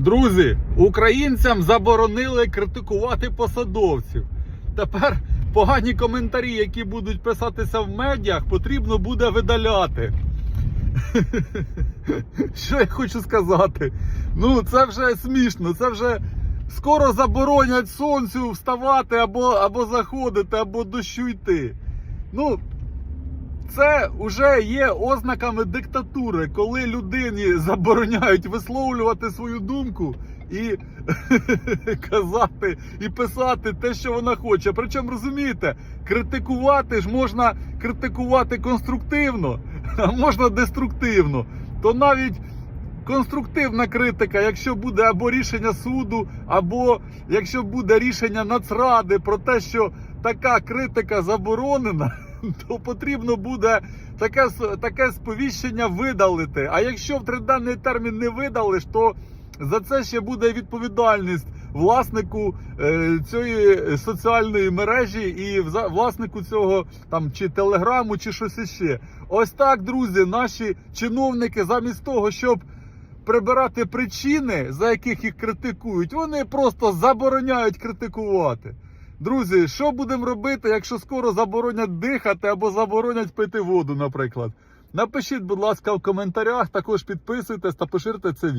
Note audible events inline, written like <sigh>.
Друзі, українцям заборонили критикувати посадовців. Тепер погані коментарі, які будуть писатися в медіях, потрібно буде видаляти. <laughs> Що я хочу сказати? Ну, це вже смішно, це вже скоро заборонять сонцю вставати або, або заходити, або дощу йти. Ну, це вже є ознаками диктатури, коли людині забороняють висловлювати свою думку і <laughs> казати і писати те, що вона хоче. Причому розумієте, критикувати ж можна критикувати конструктивно, <laughs> а можна деструктивно. То навіть конструктивна критика, якщо буде або рішення суду, або якщо буде рішення Нацради про те, що така критика заборонена, <laughs> <laughs> то потрібно буде таке, таке сповіщення видалити. А якщо в триденний термін не видалиш, то за це ще буде відповідальність власнику е, цієї соціальної мережі і власнику цього там чи телеграму, чи щось іще. Ось так, друзі, наші чиновники, замість того, щоб прибирати причини, за яких їх критикують, вони просто забороняють критикувати. Друзі, що будемо робити, якщо скоро заборонять дихати або заборонять пити воду, наприклад? Напишіть, будь ласка, в коментарях, також підписуйтесь та поширте це відео.